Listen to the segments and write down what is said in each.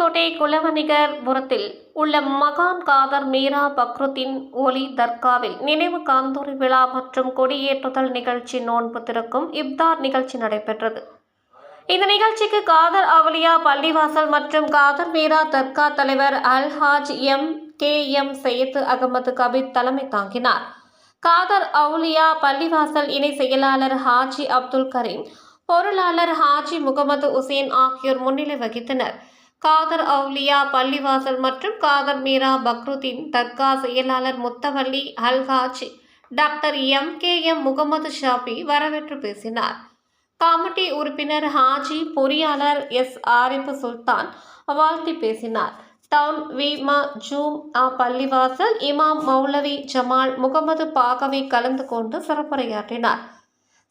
பாளையங்கோட்டை குலவணிகர்புரத்தில் உள்ள மகான் காதர் மீரா பக்ருத்தின் ஒலி தர்காவில் நினைவு காந்தூரி விழா மற்றும் கொடியேற்றுதல் நிகழ்ச்சி நோன்பு திறக்கும் இப்தார் நிகழ்ச்சி நடைபெற்றது. இந்த நிகழ்ச்சிக்கு காதர் அவுலியா பள்ளிவாசல் மற்றும் காதர் மீரா தர்கா தலைவர் Alhaj M. K. M. Syed Ahmed Kabir தலைமை தாங்கினார். காதர் அவுலியா பள்ளிவாசல் இணை செயலாளர் ஹாஜி அப்துல் கரீம் பொருளாளர் ஹாஜி முகமது உசேன் ஆகியோர் முன்னிலை வகித்தனர். காதர் அவுலியா பள்ளிவாசல் மற்றும் காதர் மீரா பக்ருதீன் தர்கா செயலாளர் முத்தவள்ளி Alhaj doctor M. K. M. Mohammed Shafi வரவேற்று பேசினார். கமிட்டி உறுப்பினர் ஹாஜி பொறியாளர் எஸ். ஆரிபு சுல்தான் வாழ்த்தி பேசினார். டவுன் வீமா ஜூம் ஆ. பள்ளிவாசல் இமாம் மௌலவி ஜமால் முகமது பாகவி கலந்து கொண்டு சிறப்புரையாற்றினார்.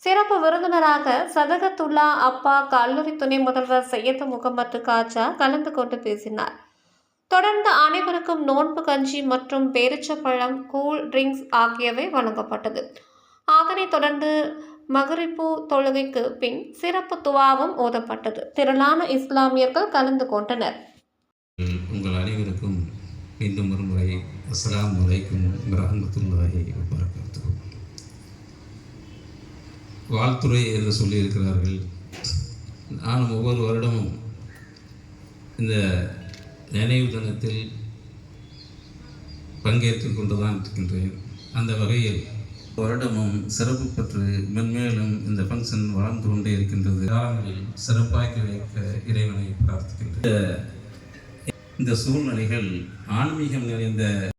சிறப்பு விருந்தினராக சதகத்துல்லா அப்பா கல்லூரி துணை முதல்வர் சையத் முகமது காஜா கலந்து கொண்டு பேசினார். தொடர்ந்து அனைவருக்கும் நோன்பு கஞ்சி மற்றும் பேரிச்சப்பழம் கூல் ட்ரிங்க்ஸ் ஆகியவை வழங்கப்பட்டது. அதனைத் தொடர்ந்து மகரிப்பு தொழுகைக்கு பின் சிறப்பு துவாவும் ஓதப்பட்டது. திரளான இஸ்லாமியர்கள் கலந்து கொண்டனர். உங்கள் அனைவருக்கும் மீண்டும் ஒரு முறை அஸ்லாம் வலைக்கும் வரஹ்மத்துல்லாஹி வபரகாத்துஹு வாழ்த்துறை என்று சொல்லியிருக்கிறார்கள். நானும் ஒவ்வொரு வருடமும் இந்த நினைவு தினத்தில் பங்கேற்றுக் கொண்டுதான் இருக்கின்றேன். அந்த வகையில் வருடமும் சிறப்பு பெற்று மென்மேலும் இந்த ஃபங்க்ஷன் வளர்ந்து கொண்டே இருக்கின்றது. காலங்களில் சிறப்பாக்கி வைக்க இறைவனை பிரார்த்திக்கின்றேன். இந்த சூழ்நிலைகள் ஆன்மீகம் நிறைந்த